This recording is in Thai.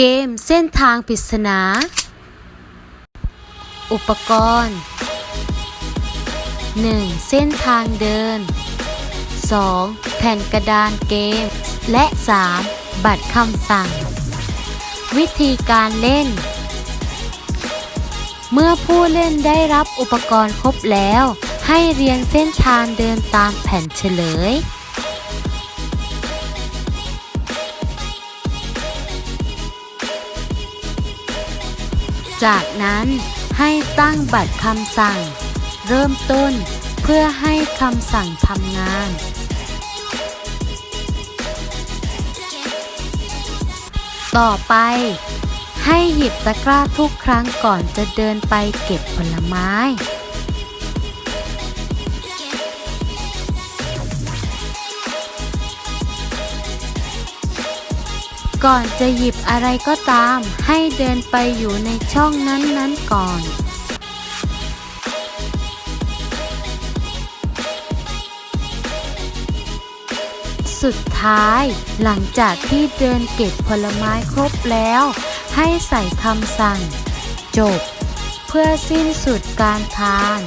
เกมเส้นทางปริศนา อุปกรณ์ 1. เส้นทางเดิน 2. แผ่นกระดานเกม และ 3. บัตรคำสั่ง วิธีการเล่น เมื่อผู้เล่นได้รับอุปกรณ์ครบแล้ว ให้เรียงเส้นทางเดินตามแผ่นเฉลย จากนั้นให้ตั้งบัตรคำสั่ง เริ่มต้นเพื่อให้คำสั่งทำงาน ต่อไป ให้หยิบตะกร้าทุกครั้งก่อนจะเดินไปเก็บผลไม้ ก่อนจะหยิบอะไรก็ตาม ให้เดินไปอยู่ในช่องนั้นๆก่อนสุดท้ายหลังจากที่เดินเก็บผลไม้ครบแล้ว ให้ใส่คำสั่ง จบ เพื่อสิ้นสุดการทาน